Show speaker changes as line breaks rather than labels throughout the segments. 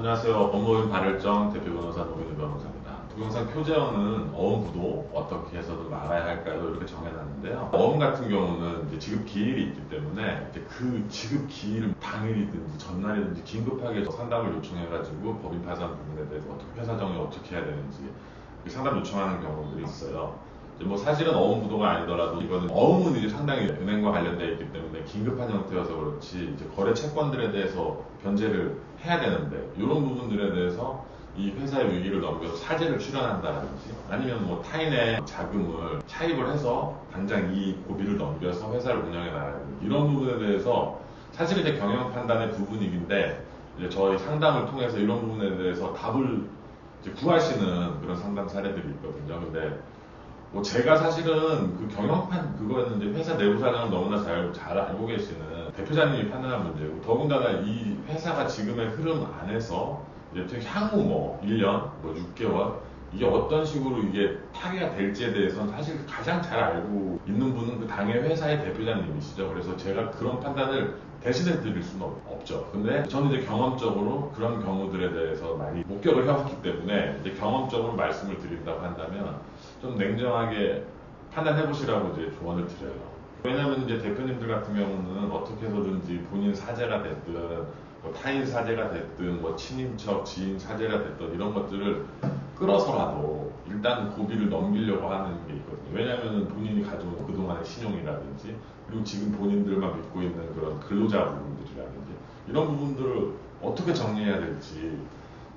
안녕하세요. 업무인 발열정 대표 변호사 노민우 변호사입니다. 동영상 표제어는 어음부도 어떻게 해서든 막아야 할까요? 이렇게 정해놨는데요. 어음 같은 경우는 지급 기일이 있기 때문에 그 지급 기일 당일이든지 전날이든지 긴급하게 상담을 요청해가지고 법인 파산 부분에 대해서 어떻게 회사 정리 어떻게 해야 되는지 상담 요청하는 경우들이 있어요. 뭐 사실은 어음 부도가 아니더라도 이거는 어음은 이제 상당히 은행과 관련되어 있기 때문에 긴급한 형태여서 그렇지 이제 거래 채권들에 대해서 변제를 해야 되는데 이런 부분들에 대해서 이 회사의 위기를 넘겨서 사재를 출연한다든지 아니면 뭐 타인의 자금을 차입을 해서 당장 이 고비를 넘겨서 회사를 운영해 나가는 이런 부분에 대해서 사실 이제 경영 판단의 부분이긴데 이제 저희 상담을 통해서 이런 부분에 대해서 답을 구하시는 그런 상담 사례들이 있거든요. 근데 뭐 제가 사실은 그 경영판 그거였는데 회사 내부 사정을 너무나 잘, 잘 알고 계시는 대표자님이 판단한 문제고 더군다나 이 회사가 지금의 흐름 안에서 이제 향후 뭐 1년, 뭐 6개월 이게 어떤 식으로 이게 타개가 될지에 대해서는 사실 가장 잘 알고 있는 분은 그 당의 회사의 대표자님이시죠. 그래서 제가 그런 판단을 대신해 드릴 수는 없죠. 근데 저는 이제 경험적으로 그런 경우들에 대해서 많이 목격을 해왔기 때문에 이제 경험적으로 말씀을 드린다고 한다면 좀 냉정하게 판단해 보시라고 이제 조언을 드려요. 왜냐하면 이제 대표님들 같은 경우는 어떻게 해서든지 본인 사제가 됐든 뭐 타인 사제가 됐든 뭐 친인척 지인 사제가 됐든 이런 것들을 끌어서라도 일단 고비를 넘기려고 하는 게 있거든요. 왜냐하면 본인이 가져온 그동안의 신용이라든지 그리고 지금 본인들만 믿고 있는 그런 근로자 부분들이라든지 이런 부분들을 어떻게 정리해야 될지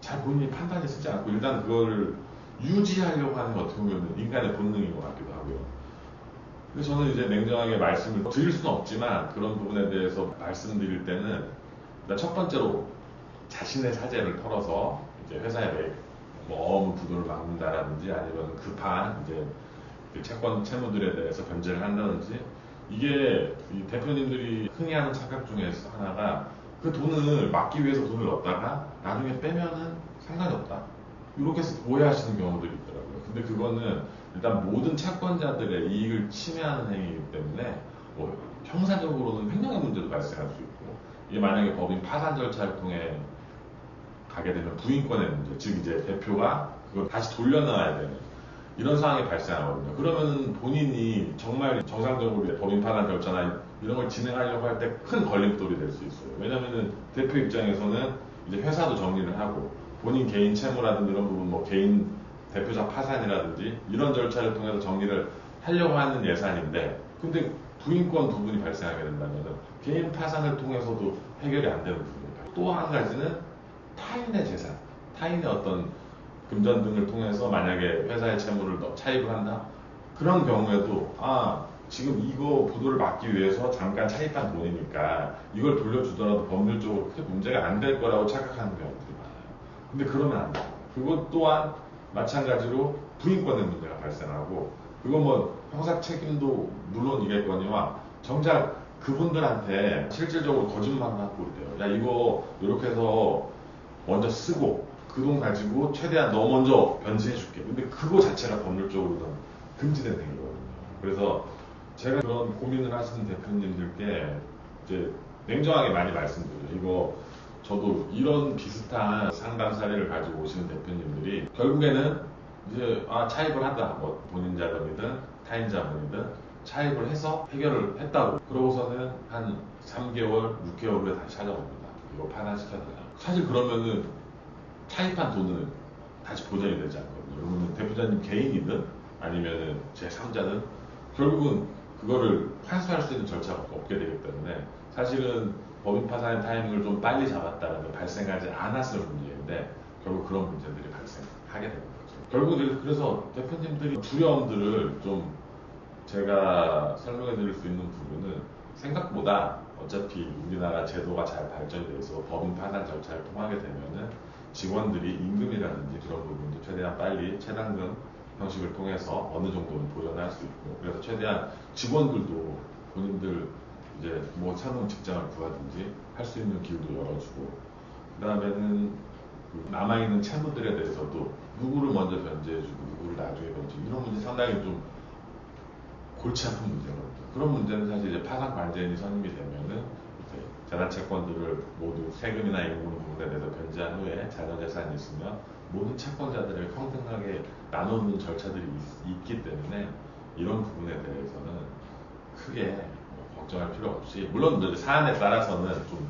잘 본인이 판단이 쓰지 않고 일단 그거를 유지하려고 하는 게 어떻게 보면 인간의 본능인 것 같기도 하고요. 근데 저는 이제 냉정하게 말씀을 드릴 수는 없지만 그런 부분에 대해서 말씀드릴 때는 일단 첫 번째로 자신의 사재를 털어서 이제 회사에 뭐 어음 부도를 막는다라든지 아니면 급한 이제 그 채권 채무들에 대해서 변제를 한다든지 이게 대표님들이 흔히 하는 착각 중에 하나가 그 돈을 막기 위해서 돈을 넣었다가 나중에 빼면은 상관이 없다. 이렇게 해서 오해하시는 경우들이 있더라고요. 근데 그거는 일단 모든 채권자들의 이익을 침해하는 행위이기 때문에 뭐 형사적으로는 횡령의 문제도 발생할 수 있고 이게 만약에 법인 파산 절차를 통해 가게 되면 부인권의 문제, 즉 이제 대표가 그걸 다시 돌려놔야 되는 이런 상황이 발생하거든요. 그러면 본인이 정말 정상적으로 법인 파산 절차나 이런 걸 진행하려고 할 때 큰 걸림돌이 될 수 있어요. 왜냐면은 대표 입장에서는 이제 회사도 정리를 하고 본인 개인 채무라든지 이런 부분 뭐 개인 대표자 파산이라든지 이런 절차를 통해서 정리를 하려고 하는 예산인데 근데 부인권 부분이 발생하게 된다면 개인 파산을 통해서도 해결이 안 되는 부분입니다. 또 한 가지는 타인의 재산, 타인의 어떤 금전 등을 통해서 만약에 회사의 채무를 차입을 한다? 그런 경우에도 아 지금 이거 부도를 막기 위해서 잠깐 차입한 돈이니까 이걸 돌려주더라도 법률적으로 크게 문제가 안 될 거라고 착각하는 경우들이 많아요. 근데 그러면 안 돼요. 그것 또한 마찬가지로 부인권의 문제가 발생하고 그건 뭐 형사 책임도 물론 이겠거니와 정작 그분들한테 실질적으로 거짓말을 하고 그래요. 야 이거 이렇게 해서 먼저 쓰고 그 돈 가지고 최대한 너 먼저 변제해 줄게. 근데 그거 자체가 법률적으로는 금지된 행위거든요. 그래서 제가 그런 고민을 하시는 대표님들께 이제 냉정하게 많이 말씀드려요. 이거 저도 이런 비슷한 상담 사례를 가지고 오시는 대표님들이 결국에는 이제 아 차입을 한다. 뭐 본인 자금이든 타인 자금이든 차입을 해서 해결을 했다고. 그러고서는 한 3개월, 6개월 후에 다시 찾아옵니다. 이거 파산시켜달라. 사실 그러면은 차입한 돈은 다시 보전이 되지 않거든요. 그러면 대표자님 개인이든 아니면은 제 3자든 결국은 그거를 환수할 수 있는 절차가 없게 되기 때문에 사실은 법인 파산의 타이밍을 좀 빨리 잡았다면 발생하지 않았을 문제인데 결국 그런 문제들이 발생하게 되는 거죠. 결국 그래서 대표님들이 두려움들을 좀 제가 설명해 드릴 수 있는 부분은 생각보다 어차피 우리나라 제도가 잘 발전돼 있어 법인 파산 절차를 통하게 되면은 직원들이 임금이라든지 그런 부분도 최대한 빨리 체당금 형식을 통해서 어느 정도는 보전할 수 있고 그래서 최대한 직원들도 본인들 이제 뭐 새로운 직장을 구하든지 할 수 있는 길도 열어주고 그 다음에는 그 남아있는 채무들에 대해서도 누구를 먼저 변제해주고 누구를 나중에 변제 이런 문제 상당히 좀 골치 아픈 문제거든요. 그런 문제는 사실 이제 파산 관제인이 선임이 되면은 이제 재산 채권들을 모두 세금이나 임금 부분에 대해서 변제한 후에 자녀재산이 있으면 모든 채권자들에게 평등하게 나누는 절차들이 있, 기 때문에 이런 부분에 대해서는 크게 뭐 걱정할 필요 없이 물론 사안에 따라서는 좀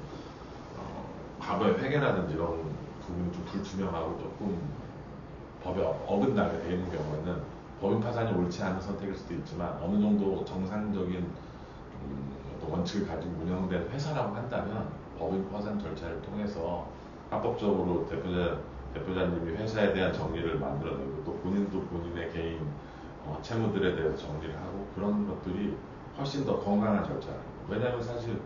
어, 과거의 회계라든지 이런 부분이 좀 불투명하고 조금 법에 어- 어긋나게 돼 있는 경우에는 법인 파산이 옳지 않은 선택일 수도 있지만 어느 정도 정상적인 음, 원칙을 가지고 운영된 회사라고 한다면 법인 파산 절차를 통해서 합법적으로 대표자 대표자님이 회사에 대한 정리를 만들어내고 또 본인도 본인의 개인 어, 채무들에 대해서 정리를 하고 그런 것들이 훨씬 더 건강한 절차. 왜냐하면 사실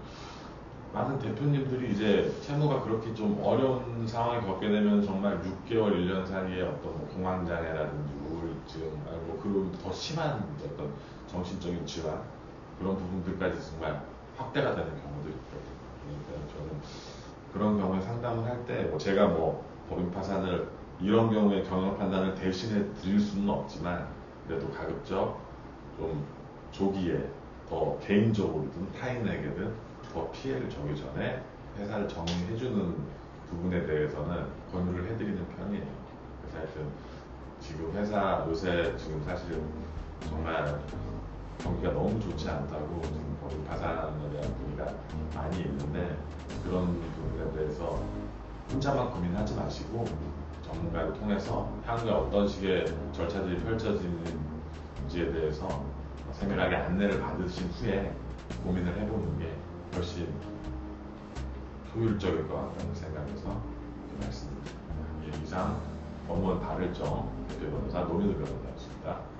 많은 대표님들이 이제 채무가 그렇게 좀 어려운 상황을 겪게 되면 정말 6개월, 1년 사이에 어떤 뭐 공황장애라든지 우울증, 아니 뭐 그런 더 심한 어떤 정신적인 질환 그런 부분들까지 정말 확대가 되는 경우들이 있거든요. 그러니까 저는 그런 경우에 상담을 할때뭐 제가 뭐 법인 파산을 이런 경우에 경영 판단을 대신해 드릴 수는 없지만 그래도 가급적 좀 조기에 더 개인적으로든 타인에게든 더 피해를 주기 전에 회사를 정리해주는 부분에 대해서는 권유를 해드리는 편이에요. 그래서 하여튼 지금 회사 요새 지금 사실 정말 경기가 너무 좋지 않다고 지금 법인 파산에 대한 분위기가 많이 있는데 그런 부분에 대해서 혼자만 고민하지 마시고 전문가를 통해서 향후에 어떤 식의 절차들이 펼쳐지는지에 대해서 세밀하게 안내를 받으신 후에 고민을 해보는 게 훨씬 효율적일 것 같다는 생각에서 말씀드립니다. 예, 이상 법무원 발을정 대표 변호사 노민우 변호사였습니다.